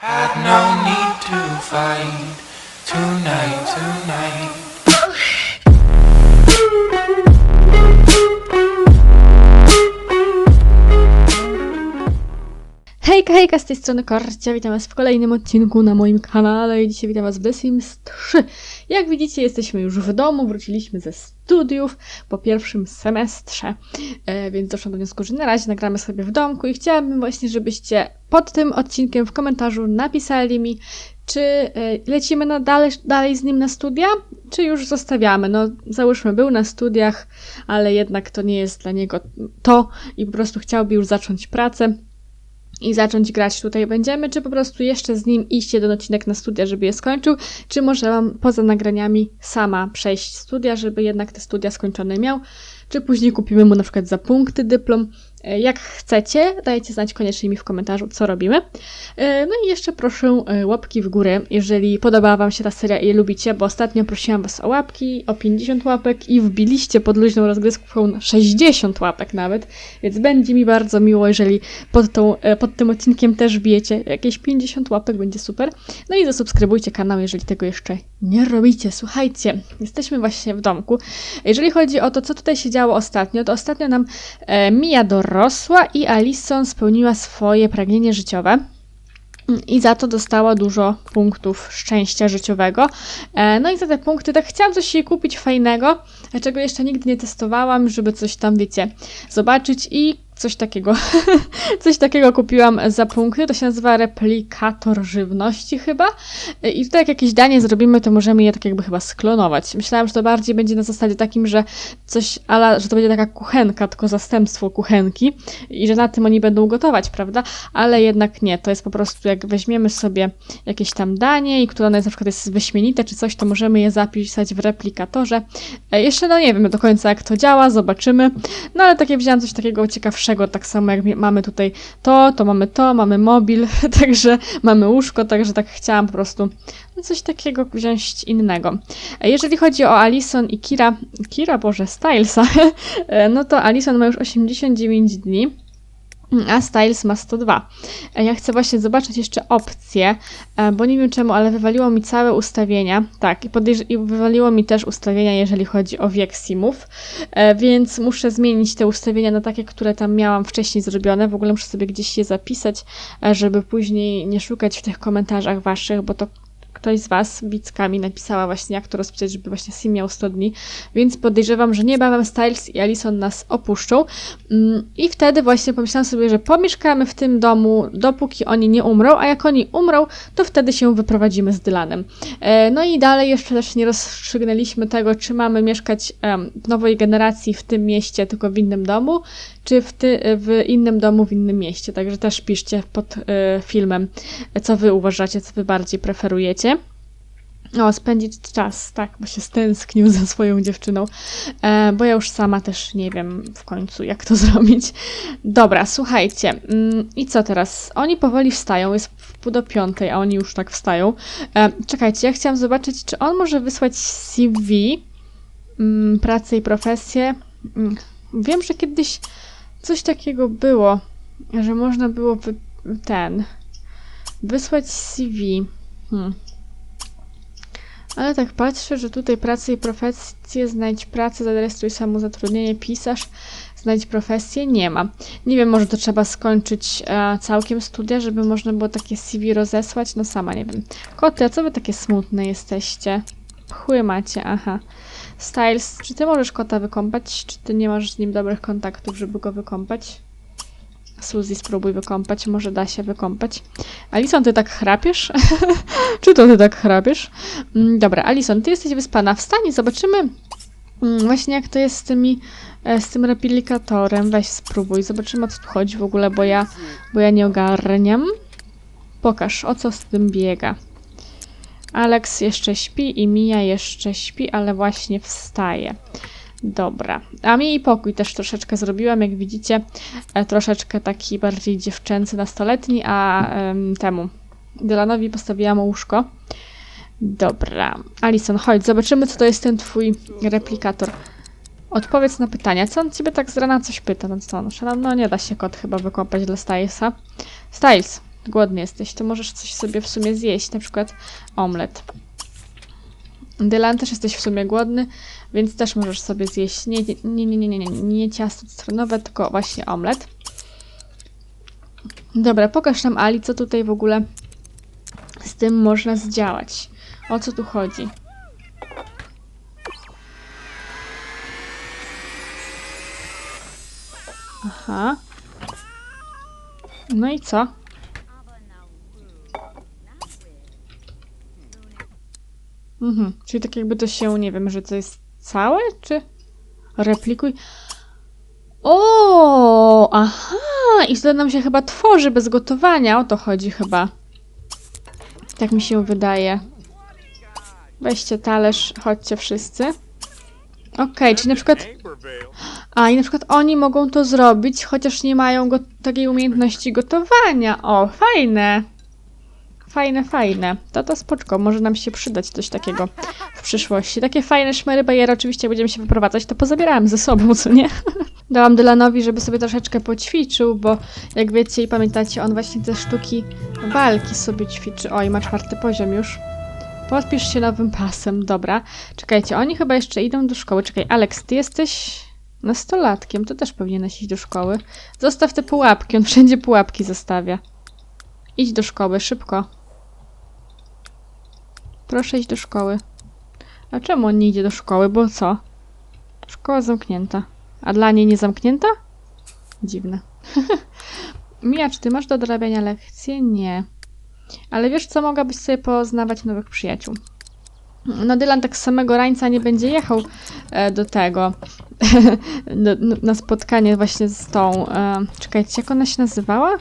Had no need to fight tonight, tonight. Hejka, hejka, z tej strony Korcia, witam was w kolejnym odcinku na moim kanale i dzisiaj witam was w The Sims 3. Jak widzicie, jesteśmy już w domu, wróciliśmy ze studiów po pierwszym semestrze, e, więc doszłam do wniosku, że na razie nagramy sobie w domku i chciałabym właśnie, żebyście pod tym odcinkiem w komentarzu napisali mi, czy e, lecimy na dalej, dalej z nim na studia, czy już zostawiamy. No, załóżmy, był na studiach, ale jednak to nie jest dla niego to i po prostu chciałby już zacząć pracę i zacząć grać tutaj będziemy, czy po prostu jeszcze z nim iść jeden odcinek na studia, żeby je skończył, czy może mam poza nagraniami sama przejść studia, żeby jednak te studia skończone miał, czy później kupimy mu na przykład za punkty dyplom. E, Jak chcecie, dajcie znać koniecznie mi w komentarzu, co robimy. E, No i jeszcze proszę e, łapki w górę, jeżeli podobała Wam się ta seria i je lubicie, bo ostatnio prosiłam Was o łapki, o 50 łapek i wbiliście pod luźną rozgrywką 60 łapek nawet, więc będzie mi bardzo miło, jeżeli pod, tą, pod tym odcinkiem też bijecie jakieś 50 łapek, będzie super. No i zasubskrybujcie kanał, jeżeli tego jeszcze nie robicie. Słuchajcie, jesteśmy właśnie w domku. Jeżeli chodzi o to, co tutaj się działo ostatnio, to ostatnio nam e, Mia dorosła i Alison spełniła swoje pragnienie życiowe. I za to dostała dużo punktów szczęścia życiowego. E, No i za te punkty tak chciałam coś jej kupić fajnego, czego jeszcze nigdy nie testowałam, żeby coś tam, wiecie, zobaczyć i coś takiego, coś takiego kupiłam za punkty. To się nazywa replikator żywności chyba. I tutaj jak jakieś danie zrobimy, to możemy je tak jakby chyba sklonować. Myślałam, że to bardziej będzie na zasadzie takim, że coś, ala, że to będzie taka kuchenka, tylko zastępstwo kuchenki i że na tym oni będą gotować, prawda? Ale jednak nie, to jest po prostu jak weźmiemy sobie jakieś tam danie i które na przykład jest wyśmienite czy coś, to możemy je zapisać w replikatorze. E, Jeszcze no nie wiem do końca jak to działa, zobaczymy. No ale takie wzięłam coś takiego ciekawszego, tak samo jak mamy tutaj to, to mamy to, mamy mobil, także mamy łóżko, także tak chciałam po prostu coś takiego wziąć innego. E, Jeżeli chodzi o Alison i Kira, Kira, Boże, Stylesa, e, no to Alison ma już 89 dni. A Styles ma 102. E, Ja chcę właśnie zobaczyć jeszcze opcje, e, bo nie wiem czemu, ale wywaliło mi całe ustawienia. Tak, i, i wywaliło mi też ustawienia, jeżeli chodzi o wiek simów, e, więc muszę zmienić te ustawienia na takie, które tam miałam wcześniej zrobione. W ogóle muszę sobie gdzieś je zapisać, żeby później nie szukać w tych komentarzach waszych, bo to ktoś z Was widzkami napisała właśnie, jak to rozpisać, żeby właśnie Sim miał 100 dni, więc podejrzewam, że niebawem Styles i Alison nas opuszczą. Mm, i wtedy właśnie pomyślałam sobie, że pomieszkamy w tym domu, dopóki oni nie umrą, a jak oni umrą, to wtedy się wyprowadzimy z Dylanem. E, No i dalej jeszcze też nie rozstrzygnęliśmy tego, czy mamy mieszkać w nowej generacji w tym mieście, tylko w innym domu, czy w, ty, w innym domu, w innym mieście. Także też piszcie pod e, filmem, co wy uważacie, co wy bardziej preferujecie. O, spędzić czas, tak, bo się stęsknił za swoją dziewczyną, e, bo ja już sama też nie wiem w końcu, jak to zrobić. Dobra, słuchajcie, mm, i co teraz? Oni powoli wstają, jest pół do piątej, a oni już tak wstają. E, czekajcie, ja chciałam zobaczyć, czy on może wysłać CV, mm, pracę i profesję. Mm, wiem, że kiedyś coś takiego było, że można było ten, wysłać CV. Hmm. Ale tak patrzę, że tutaj pracę i profesję, znajdź pracę, zarejestruj samozatrudnienie, pisarz, znajdź profesję, nie ma. Nie wiem, może to trzeba skończyć e, całkiem studia, żeby można było takie CV rozesłać, no sama nie wiem. Koty, a co wy takie smutne jesteście? Pchły macie, aha. Styles, czy ty możesz kota wykąpać, czy ty nie masz z nim dobrych kontaktów, żeby go wykąpać? Suzy, spróbuj wykąpać, może da się wykąpać. Alison, ty tak chrapiesz? czy to ty tak chrapiesz? Mm, Dobra, Alison, ty jesteś wyspana. Wstań zobaczymy mm, właśnie jak to jest z tymi, e, z tym replikatorem. Weź spróbuj, zobaczymy o co tu chodzi w ogóle, bo ja, bo ja nie ogarniam. Pokaż, o co z tym biega. Alex jeszcze śpi i Mia jeszcze śpi, ale właśnie wstaje. Dobra. A mi i pokój też troszeczkę zrobiłam, jak widzicie. E, troszeczkę taki bardziej dziewczęcy, nastoletni, a em, temu Dylanowi postawiłam łóżko. Dobra. Alison, chodź, zobaczymy, co to jest ten twój replikator. Odpowiedz na pytania. Co on ciebie tak z rana coś pyta? No co? No, no nie da się kot chyba wykąpać dla Stylesa. Styles, Głodny jesteś, to możesz coś sobie w sumie zjeść, na przykład omlet. Dylan też jesteś w sumie głodny, więc też możesz sobie zjeść nie, nie, nie, nie, nie, nie, nie ciasto cytrynowe, tylko właśnie omlet. Dobra, pokaż nam Ali, co tutaj w ogóle z tym można zdziałać. O co tu chodzi? Aha. No i co? Mhm, czyli tak jakby to się, nie wiem, że to jest całe, czy replikuj? O, aha, i wtedy nam się chyba tworzy bez gotowania, o to chodzi chyba. Tak mi się wydaje. Weźcie talerz, chodźcie wszyscy. Okej, czyli na przykład... A, i na przykład oni mogą to zrobić, chociaż nie mają takiej umiejętności gotowania. O, fajne. Fajne, fajne. To to spoczko, może nam się przydać coś takiego w przyszłości. Takie fajne szmery bajery, oczywiście będziemy się wyprowadzać, to pozabierałem ze sobą, co nie? Dałam Dylanowi, żeby sobie troszeczkę poćwiczył, bo jak wiecie i pamiętacie, on właśnie te sztuki walki sobie ćwiczy. Oj, ma czwarty poziom już. Podpisz się nowym pasem, dobra. Czekajcie, oni chyba jeszcze idą do szkoły. Czekaj, Alex, ty jesteś nastolatkiem, to też powinieneś iść do szkoły. Zostaw te pułapki, on wszędzie pułapki zostawia. Idź do szkoły, szybko. Proszę iść do szkoły. A czemu on nie idzie do szkoły? Bo co? Szkoła zamknięta. A dla niej nie zamknięta? Dziwne. Mija, czy ty masz do odrabiania lekcje? Nie. Ale wiesz co, mogłabyś sobie poznawać nowych przyjaciół. No Dylan tak z samego rańca nie będzie jechał e, do tego, na spotkanie właśnie z tą, e, czekajcie, jak ona się nazywała?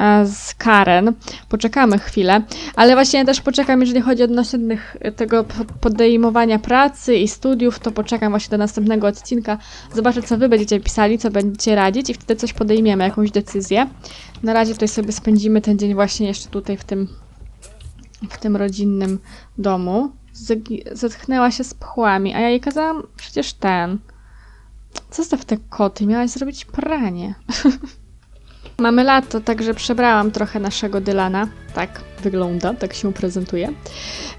E, z Karen. Poczekamy chwilę, ale właśnie też poczekam, jeżeli chodzi odnośnie tych, tego po- podejmowania pracy i studiów, to poczekam właśnie do następnego odcinka, zobaczę co wy będziecie pisali, co będziecie radzić i wtedy coś podejmiemy, jakąś decyzję. Na razie tutaj sobie spędzimy ten dzień właśnie jeszcze tutaj w tym, w tym rodzinnym domu. Zetknęła się z pchłami, a ja jej kazałam przecież ten. Zostaw te koty, miałaś zrobić pranie. Mamy lato, także przebrałam trochę naszego Dylana. Tak wygląda, tak się prezentuje.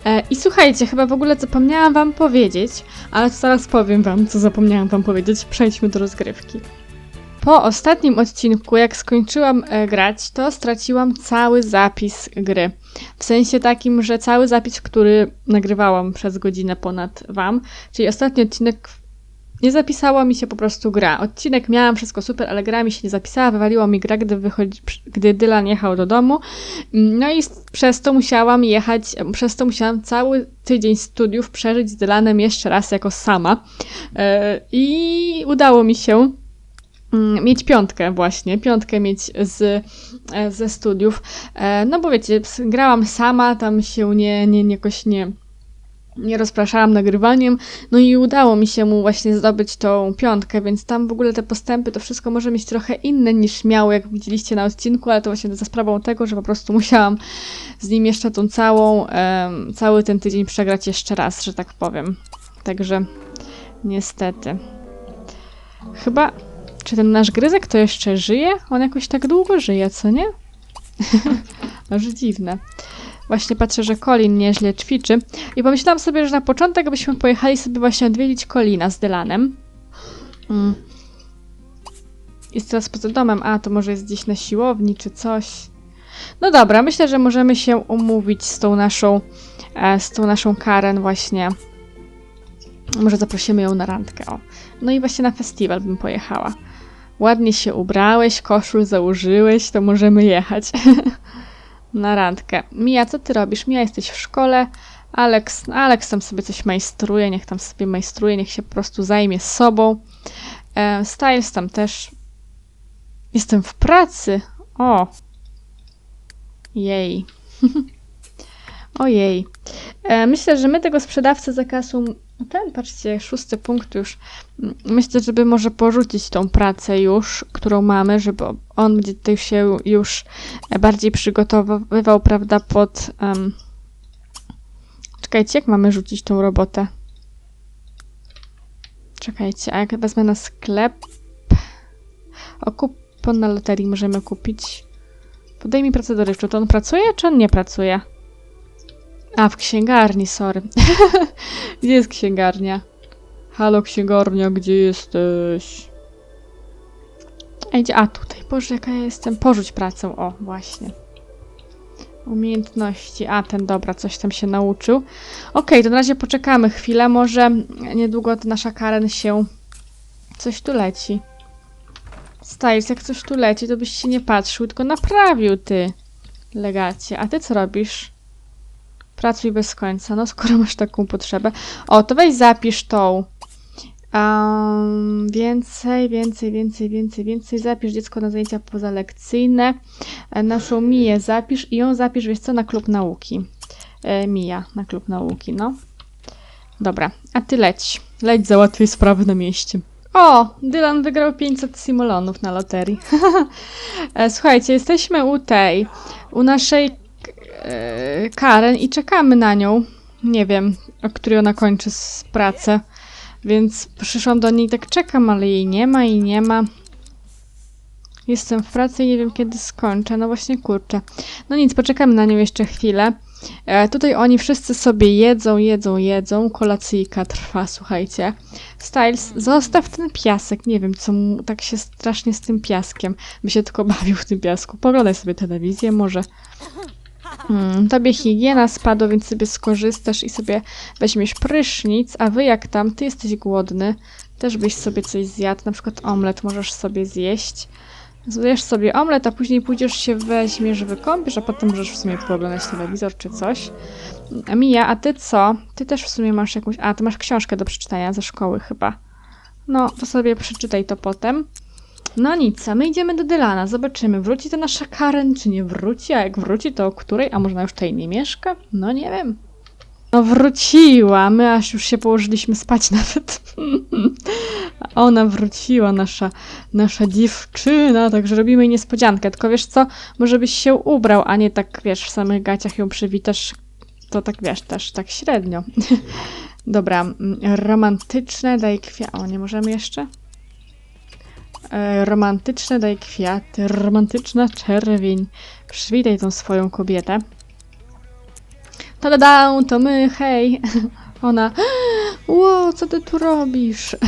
E, I słuchajcie, chyba w ogóle zapomniałam wam powiedzieć, ale zaraz powiem wam, co zapomniałam wam powiedzieć. Przejdźmy do rozgrywki. Po ostatnim odcinku, jak skończyłam e, grać, to straciłam cały zapis gry. W sensie takim, że cały zapis, który nagrywałam przez godzinę ponad wam, czyli ostatni odcinek nie zapisała mi się po prostu gra. Odcinek miałam, wszystko super, ale gra mi się nie zapisała, wywaliło mi gra, gdy, wychodzi, gdy Dylan jechał do domu. No i przez to musiałam jechać, przez to musiałam cały tydzień studiów przeżyć z Dylanem jeszcze raz jako sama. E, I udało mi się mm, mieć piątkę właśnie, piątkę mieć z, e, ze studiów. E, No bo wiecie, grałam sama, tam się nie, nie, nie jakoś nie nie rozpraszałam nagrywaniem, no i udało mi się mu właśnie zdobyć tą piątkę, więc tam w ogóle te postępy, to wszystko może mieć trochę inne niż miało, jak widzieliście na odcinku, ale to właśnie za sprawą tego, że po prostu musiałam z nim jeszcze tą całą, em, cały ten tydzień przegrać jeszcze raz, że tak powiem. Także niestety. Chyba, czy ten nasz gryzek to jeszcze żyje? On jakoś tak długo żyje, co nie? Aż dziwne. Właśnie patrzę, że Colin nieźle ćwiczy. I pomyślałam sobie, że na początek byśmy pojechali sobie właśnie odwiedzić Colina z Dylanem. Mm. Jest teraz poza domem. A, to może jest gdzieś na siłowni czy coś. No dobra, myślę, że możemy się umówić z tą naszą, e, z tą naszą Karen właśnie. Może zaprosimy ją na randkę, o. No i właśnie na festiwal bym pojechała. Ładnie się ubrałeś, koszul założyłeś, to możemy jechać. na randkę. Mija, co ty robisz? Mija, jesteś w szkole. Alex, Alex tam sobie coś majstruje, niech tam sobie majstruje, niech się po prostu zajmie sobą. E, Styles tam też. Jestem w pracy. O. Jej. Ojej. E, myślę, że my tego sprzedawcę za kasą. Ten, patrzcie, szósty punkt już. Myślę, żeby może porzucić tą pracę już, którą mamy, żeby on będzie tutaj się już bardziej przygotowywał, prawda, pod. em, Czekajcie, jak mamy rzucić tą robotę? Czekajcie, a jak wezmę na sklep. O, kupon na loterii możemy kupić. Podejmij pracę dorywczą. To on pracuje, czy on nie pracuje? A, w księgarni, sorry. gdzie jest księgarnia? Halo, księgarnia, gdzie jesteś? Ej? A, tutaj. Boże, jaka ja jestem. Porzuć pracę. O, właśnie. Umiejętności. A, ten dobra, coś tam się nauczył. Okej, to na razie poczekamy chwilę. Może niedługo nasza Karen się... Coś tu leci. Styles, jak coś tu leci, to byś się nie patrzył, tylko naprawił ty, legacie. A ty co robisz? Pracuj bez końca, no skoro masz taką potrzebę. O, to weź zapisz tą. Um, więcej, więcej, więcej, więcej, więcej. Zapisz dziecko na zajęcia pozalekcyjne. E, Naszą Miję zapisz i ją zapisz, wiesz co, na klub nauki. E, Mija, na klub nauki, no. Dobra, a ty leć. Leć załatwiej sprawy na mieście. O, Dylan wygrał 500 simulonów na loterii. E, Słuchajcie, jesteśmy u tej, u naszej Karen i czekamy na nią. Nie wiem, o której ona kończy z pracę. Więc przyszłam do niej, tak czekam, ale jej nie ma i nie ma. Jestem w pracy i nie wiem kiedy skończę. No właśnie, kurczę. No nic, poczekamy na nią jeszcze chwilę. E, tutaj oni wszyscy sobie jedzą, jedzą, jedzą. Kolacyjka trwa, słuchajcie. Styles, zostaw ten piasek. Nie wiem, co mu tak się strasznie z tym piaskiem. By się tylko bawił w tym piasku. Poglądaj sobie telewizję, może. Hmm, tobie higiena spadła, więc sobie skorzystasz i sobie weźmiesz prysznic, a wy jak tam, ty jesteś głodny, też byś sobie coś zjadł, na przykład omlet możesz sobie zjeść. Zjesz sobie omlet, a później pójdziesz się weźmiesz, wykąpiesz, a potem możesz w sumie pooglądać telewizor czy coś. A Mija, a ty co? Ty też w sumie masz jakąś... A, ty masz książkę do przeczytania ze szkoły chyba. No, to sobie przeczytaj to potem. No nic, a my idziemy do Dylana, zobaczymy, wróci to nasza Karen, czy nie wróci, a jak wróci, to o której? A może ona już tutaj nie mieszka? No nie wiem. No wróciła, my aż już się położyliśmy spać nawet. Ona wróciła, nasza, nasza dziewczyna, także robimy jej niespodziankę. Tylko wiesz co, może byś się ubrał, a nie tak, wiesz, w samych gaciach ją przywitasz. To tak, wiesz, też tak średnio. Dobra, mm, romantyczne, daj kwiat. O, nie możemy jeszcze? E, romantyczne, daj kwiaty. Romantyczna czerwień. Przywitaj tą swoją kobietę. Tada, to my, hej. Ona, ło, co ty tu robisz?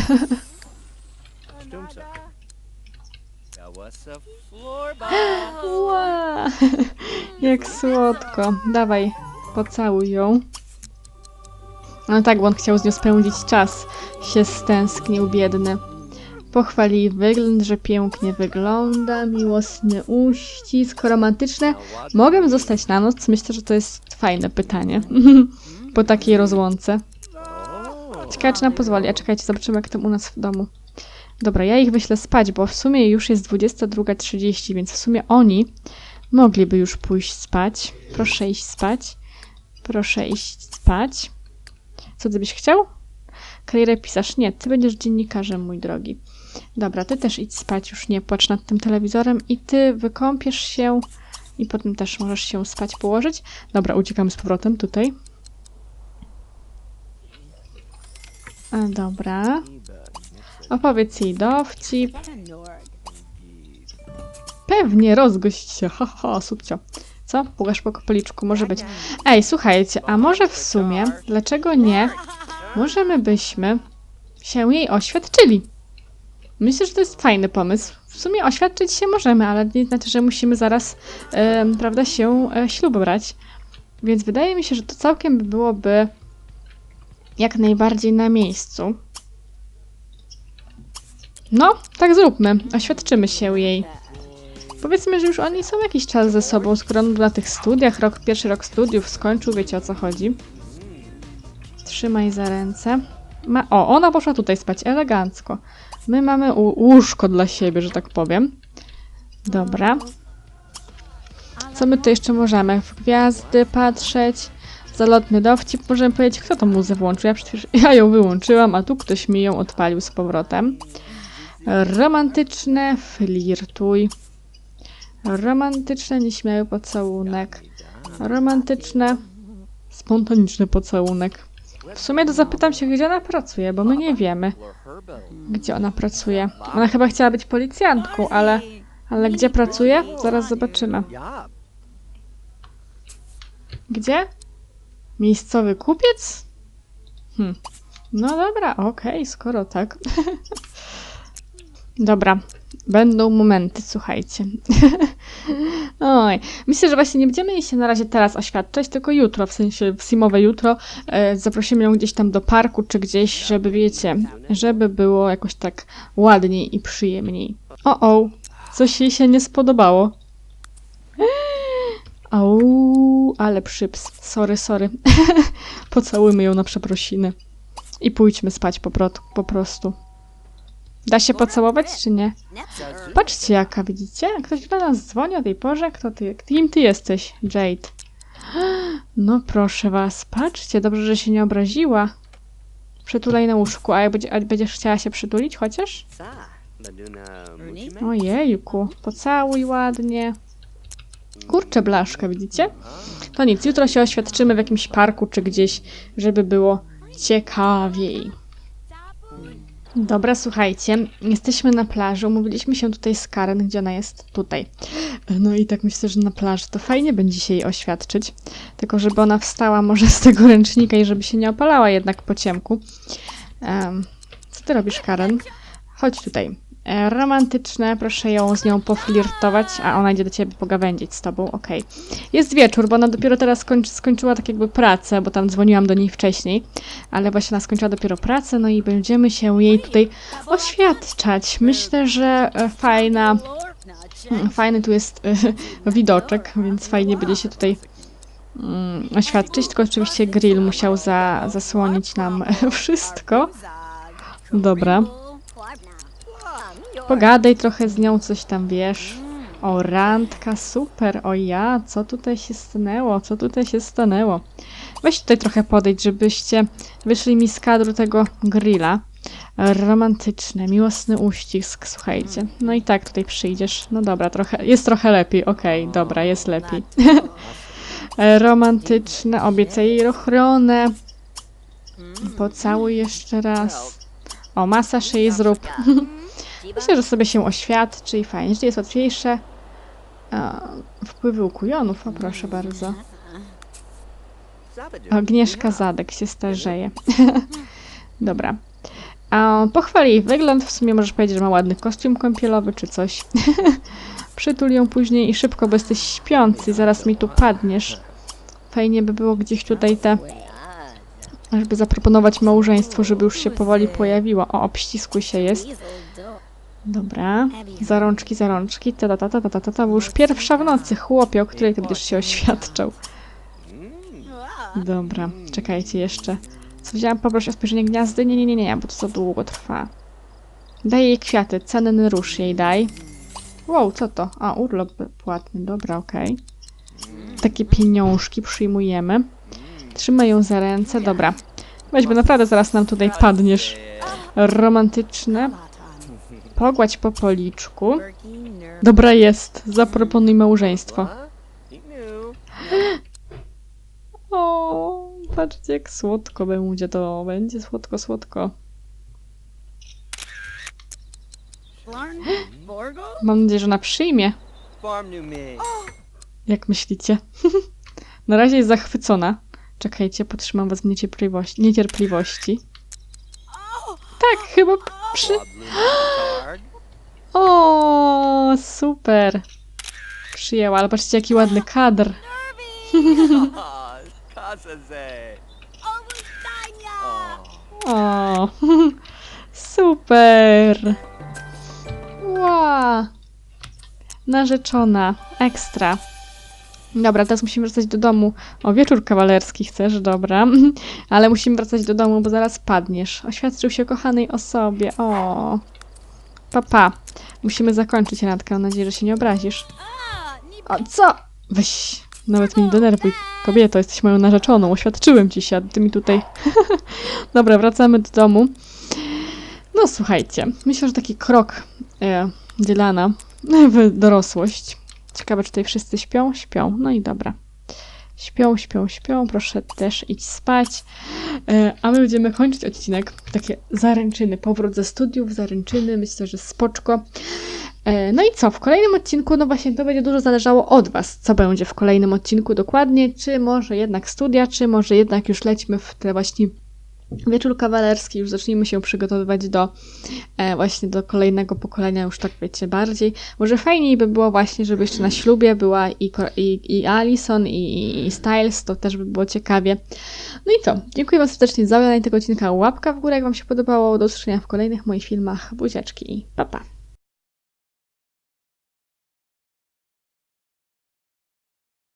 Ła, jak słodko. Dawaj, pocałuj ją. No tak, bo on chciał z nią spędzić czas. Się stęsknił, biedny. Pochwali wygląd, że pięknie wygląda, miłosny uścisk, romantyczne. Mogę zostać na noc? Myślę, że to jest fajne pytanie. po takiej rozłące. Ciekawe, czy nam pozwoli. A czekajcie, zobaczymy, jak tam u nas w domu. Dobra, ja ich wyślę spać, bo w sumie już jest 22.30, więc w sumie oni mogliby już pójść spać. Proszę iść spać. Proszę iść spać. Co ty byś chciał? Karierę pisarz? Nie, ty będziesz dziennikarzem, mój drogi. Dobra, ty też idź spać, już nie płacz nad tym telewizorem i ty wykąpiesz się i potem też możesz się spać położyć. Dobra, uciekamy z powrotem tutaj. A, dobra. Opowiedz jej dowcip. Pewnie, rozgość się, ha, ha, subcio. Co? Pugasz po policzku, może być. Ej, słuchajcie, a może w sumie, dlaczego nie, może my byśmy się jej oświadczyli? Myślę, że to jest fajny pomysł. W sumie oświadczyć się możemy, ale nie znaczy, że musimy zaraz, em, prawda, się e, ślub brać. Więc wydaje mi się, że to całkiem by byłoby jak najbardziej na miejscu. No, tak zróbmy. Oświadczymy się jej. Powiedzmy, że już oni są jakiś czas ze sobą, skoro on na tych studiach, rok, pierwszy rok studiów skończył, wiecie o co chodzi. Trzymaj za ręce. Ma, o, ona poszła tutaj spać, elegancko. My mamy łóżko dla siebie, że tak powiem. Dobra. Co my tu jeszcze możemy? W gwiazdy patrzeć. Zalotny dowcip. Możemy powiedzieć, kto tą muzę włączył. Ja przecież ja ją wyłączyłam, a tu ktoś mi ją odpalił z powrotem. Romantyczne, flirtuj. Romantyczne, nieśmiały pocałunek. Romantyczne, spontaniczny pocałunek. W sumie to zapytam się, gdzie ona pracuje, bo my nie wiemy, gdzie ona pracuje. Ona chyba chciała być policjantką, ale, Ale gdzie pracuje? Zaraz zobaczymy. Gdzie? Miejscowy kupiec? Hm. No dobra, okej, skoro tak. dobra, będą momenty, słuchajcie. Oj, myślę, że właśnie nie będziemy jej się na razie teraz oświadczać, tylko jutro, w sensie w simowe jutro. E, zaprosimy ją gdzieś tam do parku, czy gdzieś, żeby wiecie, żeby było jakoś tak ładniej i przyjemniej. O, o, coś jej się nie spodobało. Au, ale przyps. Sorry, sorry. Pocałujmy ją na przeprosiny. I pójdźmy spać po, po prostu. Da się pocałować, czy nie? Patrzcie jaka, widzicie? Ktoś do nas dzwoni o tej porze. Kto ty? Kim ty jesteś, Jade? No proszę was, patrzcie, dobrze, że się nie obraziła. Przytulaj na łóżku, a jak będziesz chciała się przytulić chociaż? Ojejku, pocałuj ładnie. Kurczę blaszka, widzicie? To nic, jutro się oświadczymy w jakimś parku czy gdzieś, żeby było ciekawiej. Dobra, słuchajcie, jesteśmy na plaży, umówiliśmy się tutaj z Karen, gdzie ona jest? Tutaj. No i tak myślę, że na plaży to fajnie będzie się jej oświadczyć, tylko żeby ona wstała może z tego ręcznika i żeby się nie opalała jednak po ciemku. Em, co ty robisz, Karen? Chodź tutaj. E, romantyczne, proszę ją z nią poflirtować, a ona idzie do ciebie pogawędzić z tobą, okej. Jest wieczór, bo ona dopiero teraz skończy, skończyła tak jakby pracę, bo tam dzwoniłam do niej wcześniej, ale właśnie ona skończyła dopiero pracę, no i będziemy się jej tutaj oświadczać. Myślę, że e, fajna, mm, fajny tu jest e, widoczek, więc fajnie będzie się tutaj mm, oświadczyć, tylko oczywiście grill musiał za, zasłonić nam wszystko. Dobra. Pogadaj trochę z nią, coś tam wiesz. O, randka, super. O ja, co tutaj się stanęło? Co tutaj się stanęło? Weź tutaj trochę podejdź, żebyście wyszli mi z kadru tego grilla. Romantyczny, miłosny uścisk, słuchajcie. No i tak tutaj przyjdziesz. No dobra, trochę, jest trochę lepiej, okej, dobra, jest lepiej. Romantyczne, obiecaj jej ochronę. Pocałuj jeszcze raz. O, masaż jej zrób. Myślę, że sobie się oświadczy i fajnie, że jest łatwiejsze. A, wpływy u kujonów, o proszę bardzo. Agnieszka Zadek się starzeje. Dobra. A, jej wygląd. W sumie możesz powiedzieć, że ma ładny kostium kąpielowy czy coś. Przytul ją później i szybko, bo jesteś śpiący. Zaraz mi tu padniesz. Fajnie by było gdzieś tutaj te... Żeby zaproponować małżeństwo, żeby już się powoli pojawiło. O, obściskuj się jest. Dobra. Zarączki, zarączki. Ta, ta, ta, ta, ta, ta, ta, ta, bo już pierwsza w nocy, chłopie, o której ty będziesz się oświadczał. Dobra, czekajcie jeszcze. Co wziąłam? Poproś o spojrzenie gniazdy? Nie, nie, nie, nie, bo to za długo trwa. Daj jej kwiaty, cenny róż jej daj. Wow, co to? A, urlop płatny, dobra, okej. Takie pieniążki przyjmujemy. Trzymaj ją za ręce, dobra. Weź, bo naprawdę zaraz nam tutaj padniesz. Romantyczne. Pogładź po policzku. Dobra jest, zaproponuj małżeństwo. O, patrzcie jak słodko będzie to. Będzie słodko, słodko. Mam nadzieję, że ona przyjmie. Jak myślicie? Na razie jest zachwycona. Czekajcie, potrzymam was w niecierpliwości. niecierpliwości. Tak, chyba przy... Luna card. O, super. Przyjęła, ale patrzcie jaki ładny kadr. O, super. Ła. Narzeczona, ekstra. Dobra, teraz musimy wracać do domu. O, wieczór kawalerski chcesz, dobra. Ale musimy wracać do domu, bo zaraz padniesz. Oświadczył się kochanej osobie. O. Papa. Musimy zakończyć randkę. Mam nadzieję, że się nie obrazisz. O, co? Weź. Nawet mnie nie denerwuj. Kobieto, jesteś moją narzeczoną. Oświadczyłem ci się, a ty mi tutaj... Dobra, wracamy do domu. No słuchajcie, myślę, że taki krok e, Dylana w dorosłość. Ciekawe, czy tutaj wszyscy śpią? Śpią. No i dobra. Śpią, śpią, śpią. Proszę też iść spać. E, a my będziemy kończyć odcinek. Takie zaręczyny. Powrót ze studiów, zaręczyny. Myślę, że spoczko. E, No i co, w kolejnym odcinku, no właśnie to będzie dużo zależało od Was, co będzie w kolejnym odcinku dokładnie, czy może jednak studia, czy może jednak już lećmy w te właśnie wieczór kawalerski, już zacznijmy się przygotowywać do e, właśnie do kolejnego pokolenia, już tak wiecie, bardziej. Może fajniej by było właśnie, żeby jeszcze na ślubie była i, i, i Alison, i, i Styles, to też by było ciekawie. No i co, dziękuję Wam serdecznie za oglądanie tego odcinka, łapka w górę, jak Wam się podobało, do usłyszenia w kolejnych moich filmach, buziaczki i pa pa!